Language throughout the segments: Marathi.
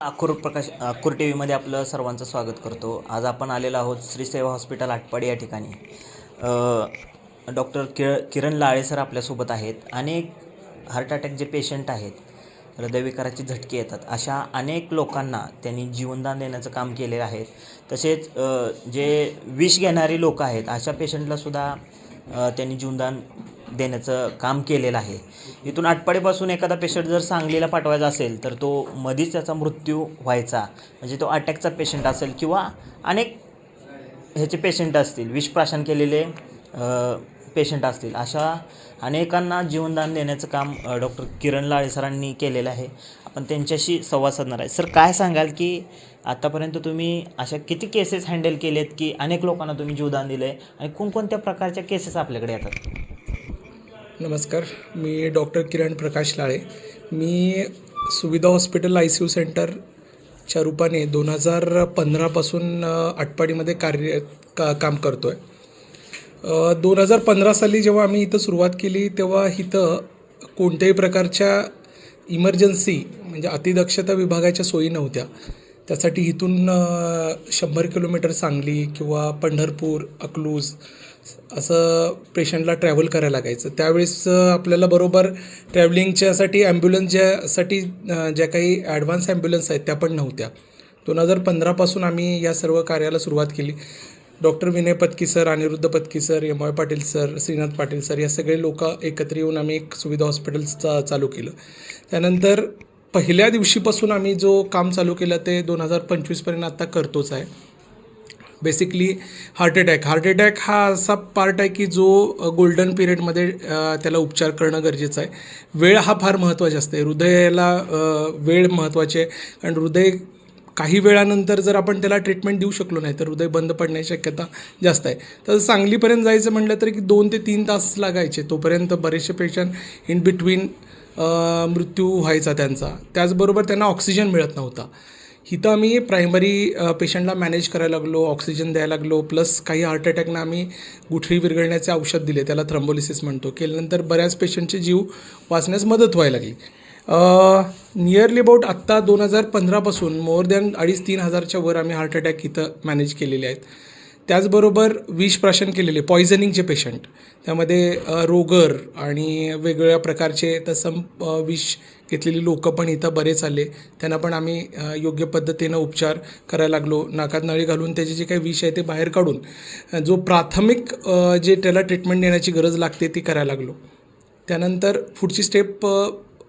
आखूर प्रकाश आखूर टी व्हीमध्ये आपलं सर्वांचं स्वागत करतो. आज आपण आलेलो आहोत श्रीसेवा हॉस्पिटल आटपाडी या ठिकाणी. डॉक्टर किर किरण लाळे सर आपल्यासोबत आहेत. अनेक हार्ट अटॅक जे पेशंट आहेत हृदयविकाराचे झटके येतात. अशा अनेक लोकांना त्यांनी जीवनदान देण्याचं काम केलेलं आहे. तसेच जे विष घेणारी लोक आहेत अशा पेशंटलासुद्धा त्यांनी जीवनदान देण्याचं काम केलेलं आहे. इथून आटपाडीपासून एखादा पेशंट जर सांगलीला पाठवायचा असेल तर तो मधीच त्याचा मृत्यू व्हायचा. म्हणजे तो अटॅकचा पेशंट असेल किंवा अनेक ह्याचे पेशंट असतील विषप्राशन केलेले पेशंट असतील. अशा अनेकांना जीवनदान देण्याचं काम डॉक्टर किरण लाळे सरांनी केलेलं आहे. आपण त्यांच्याशी संवाद साधणार आहे. सर काय सांगाल की आत्तापर्यंत तुम्ही अशा किती केसेस हँडल केलेत की अनेक लोकांना तुम्ही जीवदान दिलं आहे आणि कोणकोणत्या प्रकारच्या केसेस आपल्याकडे येतात? नमस्कार मी डॉक्टर किरण प्रकाश लाळे. मी सुविधा हॉस्पिटल आय सी यू सेंटरच्या रूपाने दोन हजार पंधरापासून आटपाडीमध्ये कार्य का काम करतो आहे दोन हजार पंधरा साली जेव्हा आम्ही इथं सुरुवात केली तेव्हा इथं कोणत्याही प्रकारच्या इमर्जन्सी म्हणजे अतिदक्षता विभागाच्या सोयी नव्हत्या. त्यासाठी इथून शंभर किलोमीटर सांगली किंवा पंढरपूर अकलूज असं पेशंटला ट्रॅव्हल करायला लागायचं. त्यावेळेस आपल्याला बरोबर ट्रॅव्हलिंगच्यासाठी ॲम्ब्युलन्स ज्यासाठी ज्या काही ॲडव्हान्स ॲम्ब्युलन्स आहेत त्या पण नव्हत्या. दोन हजार पंधरापासून आम्ही या सर्व कार्याला सुरुवात केली. Doctor Vinay Patki sir Aniruddha Patki sir M Y Patil sir Shrinath Patil sir या सगळे लोक एकत्र येऊन आम्ही एक सुविधा हॉस्पिटलचा चालू केलं. त्यानंतर पहिल्या दिवशीपासून आम्ही जो काम चालू केलं ते दोन हजार पंचवीसपर्यंत आत्ता करतोच आहे. Basically heart attack heart attack हा असा पार्ट आहे की जो गोल्डन पिरियडमध्ये त्याला उपचार करणं गरजेचं आहे. वेळ हा फार महत्त्वाचा असते. हृदयाला वेळ महत्त्वाची आहे कारण हृदय काही वेळानंतर जर आपण त्याला ट्रीटमेंट देऊ शकलो नाही तर हृदय बंद पडण्याची शक्यता जास्त आहे. तर सांगलीपर्यंत जायचं म्हटलं तर की दोन ते तीन तास लागायचे. तोपर्यंत बरेचसे पेशंट इन बिटवीन मृत्यू व्हायचा त्यांचा. त्याचबरोबर त्यांना ऑक्सिजन मिळत नव्हता. इथं आम्ही प्रायमरी पेशंटला मॅनेज करायला लागलो ऑक्सिजन द्यायला लागलो प्लस काही हार्ट अटॅकना आम्ही गुठळी विरघळण्याचे औषध दिले त्याला थ्रम्बोलिसिस म्हणतो. केल्यानंतर बऱ्याच पेशंटचे जीव वाचण्यास मदत व्हायला लागली. नियरली अबाउट आत्ता दोन हजार पंधरापासून मोर दॅन अडीच तीन हजारच्या वर आम्ही हार्ट अटॅक इथं मॅनेज केलेले आहेत. त्याचबरोबर विष प्राशन केलेले पॉयझनिंगचे पेशंट त्यामध्ये रोगर आणि वेगवेगळ्या प्रकारचे तसं विष घेतलेली लोकं पण इथं बरेच आले. त्यांना पण आम्ही योग्य पद्धतीनं उपचार करायला लागलो. नाकात नळी घालून त्याचे जे काही विष आहे ते बाहेर काढून जो प्राथमिक जे त्याला ट्रीटमेंट देण्याची गरज लागते ती करायला लागलो. त्यानंतर पुढची स्टेप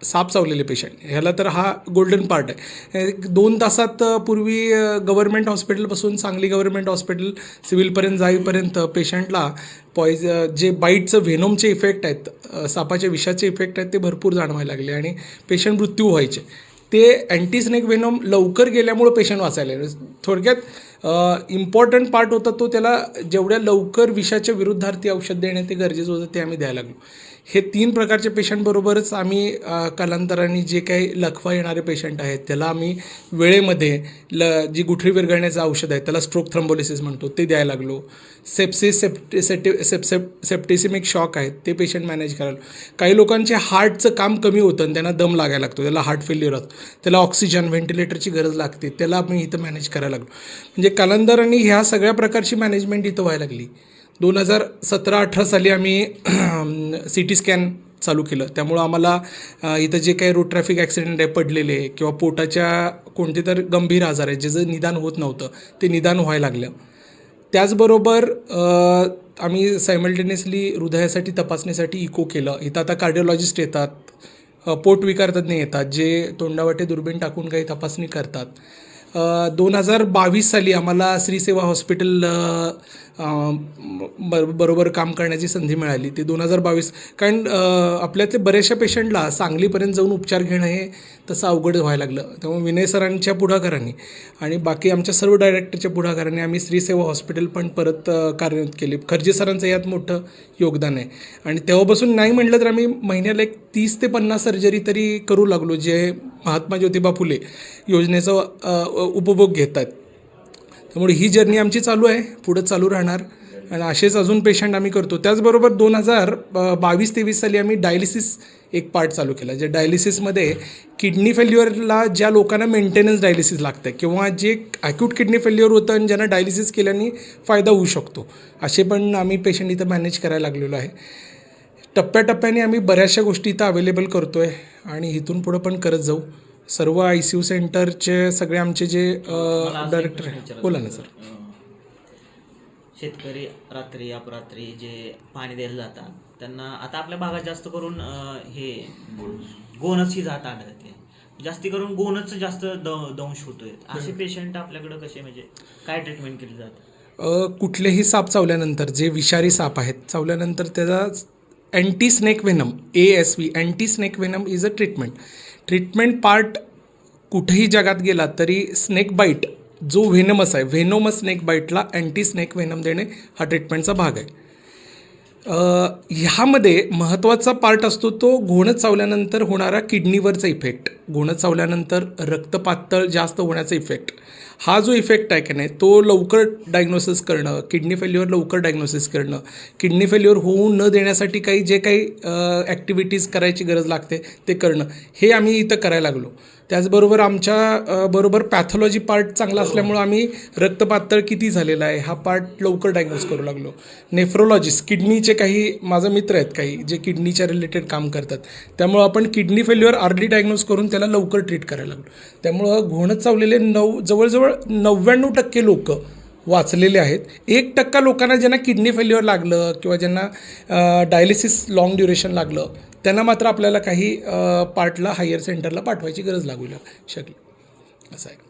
साप चावलेले पेशंट ह्याला तर हा गोल्डन पार्ट आहे. दोन तासात पूर्वी गव्हर्मेंट हॉस्पिटलपासून सांगली गव्हर्मेंट हॉस्पिटल सिव्हिलपर्यंत जाईपर्यंत पेशंटला पॉइज जे बाईटचं व्हेनोमचे इफेक्ट आहेत सापाचे सापाच्या विषाचे इफेक्ट आहेत ते भरपूर जाणवायला लागले आणि पेशंट मृत्यू व्हायचे. ते अँटीस्नेक व्हेनोम लवकर गेल्यामुळं पेशंट वाचायला थोडक्यात इम्पॉर्टंट पार्ट होता तो त्याला जेवढ्या लवकर विषाच्या विरुद्धार्थी औषध देणे ते गरजेचं होतं ते आम्ही द्यायला लागलो. हे तीन प्रकारचे पेशंटबरोबरच आम्ही कालांतराने जे काही लखवा येणारे पेशंट आहेत त्याला आम्ही वेळेमध्ये ल जी गुठळी विरघळण्याचं औषध आहे त्याला स्ट्रोक थ्रम्बोलिसिस म्हणतो ते द्यायला लागलो. सेप्सिस सेप्टि सेप्टि सेप सेप सेप्टिसिमिक शॉक आहेत ते पेशंट मॅनेज करायला काही लोकांचे हार्टचं काम कमी होतं आणि त्यांना दम लागायला लागतो त्याला हार्ट फेल्युअर असतो. त्याला ऑक्सिजन व्हेंटिलेटरची गरज लागते त्याला आम्ही इथं मॅनेज करायला लागलो. म्हणजे कालांतराने ह्या सगळ्या प्रकारची मॅनेजमेंट इथं व्हायला लागली. दोन हजार सतरा अठरा साली आम्ही सी टी स्कॅन चालू केलं. त्यामुळं आम्हाला इथं जे काही रोड ट्रॅफिक ॲक्सिडेंट आहे पडलेले किंवा पोटाच्या कोणते तर गंभीर आजार आहेत ज्याचं निदान होत नव्हतं ते निदान व्हायला लागलं. त्याचबरोबर आम्ही सायमल्टेनियसली हृदयासाठी तपासणीसाठी इको केलं. इथं आता कार्डिओलॉजिस्ट येतात पोटविकार तज्ज्ञ येतात जे तोंडावाटे दुर्बीण टाकून काही तपासणी करतात. दोन हजार बावीस साली आम्हाला श्रीसेवा हॉस्पिटल ब- बरोबर काम करण्याची संधी मिळाली. ते दोन हजार बावीस कारण अ, आपल्यातले बऱ्याचशा पेशंटला सांगलीपर्यंत जाऊन उपचार घेणं हे तसं अवघड व्हायला लागलं. त्यामुळे विनय सरांच्या पुढाकारांनी आणि बाकी आमच्या सर्व डायरेक्टरच्या पुढाकारांनी आम्ही श्रीसेवा हॉस्पिटल पण परत कार्यरत कार्यान्वित केली. खर्जे सरांचं यात मोठं योगदान आहे. आणि तेव्हापासून नाही म्हटलं तर आम्ही महिन्याला एक तीस ते पन्नास सर्जरी तरी करू लागलो जे महात्मा ज्योतिबा फुले योजनेचा उपभोग घेत आहेत त्यामुळे ही जर्नी आमची चालू आहे पुढं चालू राहणार. आणि असेच अजून पेशंट आम्ही करतो. त्याचबरोबर दोन हजार बावीस तेवीस साली आम्ही डायलिसिस एक पार्ट चालू केला जे डायलिसिसमध्ये किडनी फेल्युअरला ज्या लोकांना मेंटेनन्स डायलिसिस लागतं किंवा जे ॲक्यूट किडनी फेल्युअर होतं आणि ज्यांना डायलिसिस केल्याने फायदा होऊ शकतो. असे पण आम्ही पेशंट इथं मॅनेज करायला लागलेलो आहे. टप्प्याटप्प्याने आम्ही बऱ्याचशा गोष्टी इथं अवेलेबल करतो आहे आणि इथून पुढं पण करत जाऊ. सर्व आय सी यू सेंटरचे सगळे आमचे जे डायरेक्टर आहे. बोला ना. सर शेतकरी रात्री अपरात्री जे पाणी द्यायला जातात त्यांना आता आपल्या भागात जास्त करून अं, हे गोनच ही जात आढळते. जास्ती करून गोनच जास्त द- दंश होतोय. असे पेशंट आपल्याकडे कसे म्हणजे काय ट्रीटमेंट केली जाते? अ, कुठलेही साप चावल्यानंतर जे विषारी साप आहेत चावल्यानंतर त्याचा anti snake venom A S V anti snake venom is a treatment treatment part कुठेही जगात गेला तरी स्नेक बाईट जो व्हेनमस आहे व्हेनोमस स्नेक बाईटला अँटी स्नेक व्हेनम देणे हा ट्रीटमेंटचा भाग आहे. ह्यामध्ये महत्त्वाचा पार्ट असतो तो घोणं चावल्यानंतर होणारा किडनीवरचा इफेक्ट घोणं चावल्यानंतर रक्त पातळ जास्त होण्याचा इफेक्ट हा जो इफेक्ट आहे की नाही तो लवकर डायग्नोसिस करणं किडनी फेल्युअर लवकर डायग्नोसिस करणं किडनी फेल्युअर होऊ न देण्यासाठी काही जे काही ॲक्टिव्हिटीज करायची गरज लागते ते करणं हे आम्ही इथं करायला लागलो. त्याचबरोबर आमच्या बरोबर पॅथॉलॉजी पार्ट चांगला असल्यामुळं आम्ही रक्तपातळ किती झालेला आहे हा पार्ट लवकर डायग्नोस करू लागलो. नेफ्रोलॉजिस्ट किडनीचे काही माझा मित्र आहेत काही जे किडनीच्या रिलेटेड काम करतात त्यामुळं आपण किडनी फेल्युअर अर्ली डायग्नोज करून त्याला लवकर ट्रीट करायला लागलो. त्यामुळं घोणं चावलेले नऊ जवळजवळ नव्याण्णव टक्के लोक वाचलेले आहेत. एक टक्का लोकांना ज्यांना किडनी फेल्युअर लागलं किंवा ज्यांना डायलिसिस लाँग ड्युरेशन लागलं त्यांना मात्र आपल्याला काही पार्टला हायर सेंटरला पाठवायची गरज लागू शकली. असं आहे.